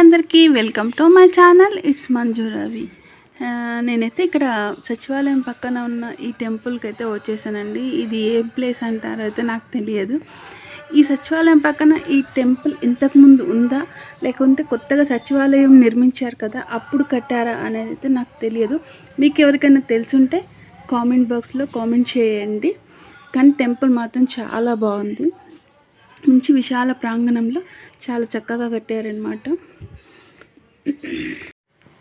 అందరికీ welcome to my channel. It's Manju Ravi నేనైతే ఇక్కడ సచివాలయం పక్కన ఉన్న ఈ టెంపుల్కి అయితే వచ్చేసానండి. ఇది ఏ ప్లేస్ అంటారో అయితే నాకు తెలియదు. ఈ సచివాలయం పక్కన ఈ టెంపుల్ ఇంతకుముందు ఉందా? లేకుంటే కొత్తగా సచివాలయం నిర్మించారు కదా అప్పుడు కట్టారా అనేది అయితే నాకు తెలియదు. మీకు ఎవరికైనా తెలుసుంటే కామెంట్ బాక్స్లో కామెంట్ చేయండి. కానీ టెంపుల్ మాత్రం చాలా బాగుంది. మంచి విశాల ప్రాంగణంలో చాలా చక్కగా కట్టారనమాట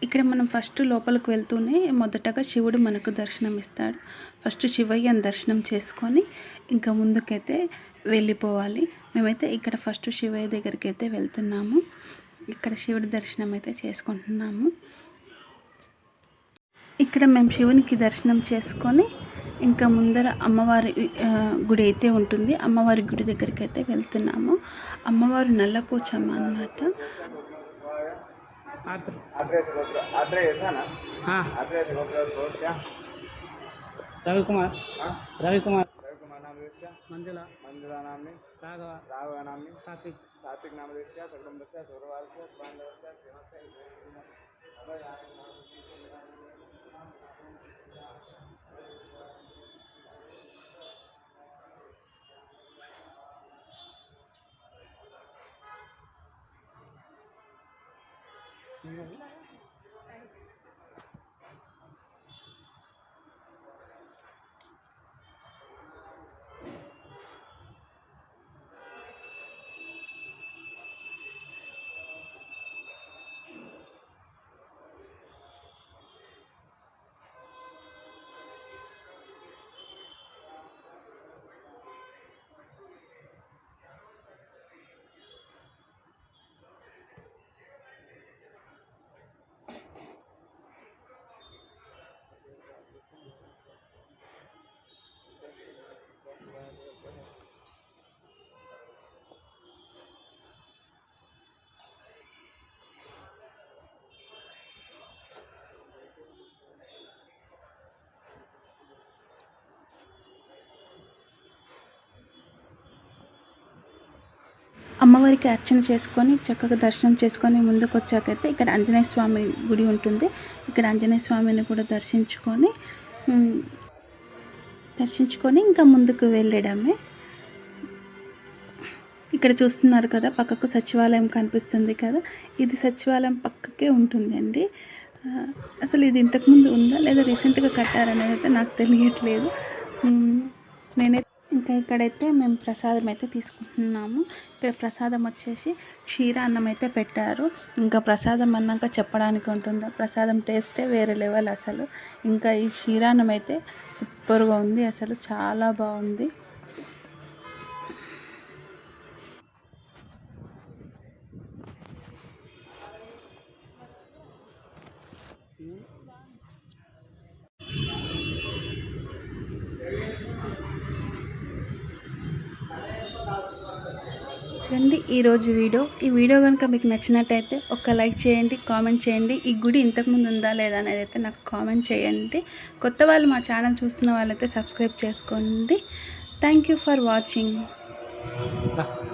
ఇక్కడ మనం ఫస్ట్ లోపలికి వెళ్తూనే మొదటగా శివుడు మనకు దర్శనం ఇస్తాడు ఫస్ట్ శివయ్యను దర్శనం చేసుకొని ఇంకా ముందుకైతే వెళ్ళిపోవాలి. మేమైతే ఇక్కడ ఫస్ట్ శివయ్య దగ్గరికి అయితే వెళ్తున్నాము. ఇక్కడ శివుడి దర్శనం అయితే చేసుకుంటున్నాము. ఇక్కడ మేము శివునికి దర్శనం చేసుకొని ఇంకా ముందర అమ్మవారి గుడి అయితే ఉంటుంది. అమ్మవారి గుడి దగ్గరికి అయితే వెళ్తున్నాము. అమ్మవారు నల్లపోచమ్మ అనమాట రవికుమార్. రవికుమార్. మంజుల. మంజుల నామ్ని రాఘవ. రాఘవ నామ్ని సాత్విక్. సాత్విక్ నామ దేశ్య సుబ్రహ్మ దేశ్య సుబ్రహ్మ దేశ్య సుబ్రహ్మ దేశ్య Ngủ. అమ్మవారికి అర్చన చేసుకొని చక్కగా దర్శనం చేసుకొని ముందుకు వచ్చాకైతే ఇక్కడ ఆంజనేయ స్వామి గుడి ఉంటుంది. ఇక్కడ ఆంజనేయ స్వామిని కూడా దర్శించుకొని దర్శించుకొని ఇంకా ముందుకు వెళ్ళడమే. ఇక్కడ చూస్తున్నారు కదా పక్కకు సచివాలయం కనిపిస్తుంది కదా. ఇది సచివాలయం పక్కకే ఉంటుందండి అసలు ఇది ఇంతకుముందు ఉందా లేదా రీసెంట్గా కట్టారనేది అయితే నాకు తెలియట్లేదు. నేనైతే ఇంకా ఇక్కడైతే మేము ప్రసాదం అయితే తీసుకుంటున్నాము. ఇక్కడ ప్రసాదం వచ్చేసి క్షీరాన్నం అయితే పెట్టారు. ఇంకా ప్రసాదం అన్నాక చెప్పడానికి ఉంటుందా? ప్రసాదం టేస్టే వేరే లెవెల్ అసలు. ఇంకా ఈ క్షీరాన్నం అయితే సూపర్గా ఉంది. అసలు చాలా బాగుంది. ఇదండి ఈరోజు వీడియో. ఈ వీడియో కనుక మీకు నచ్చినట్టయితే ఒక లైక్ చేయండి కామెంట్ చేయండి. ఈ గుడి ఇంతకుముందు ఉందా లేదా అనేది అయితే నాకు కామెంట్ చేయండి. కొత్త వాళ్ళు మా ఛానల్ చూస్తున్న వాళ్ళైతే సబ్స్క్రైబ్ చేసుకోండి. Thank you for watching.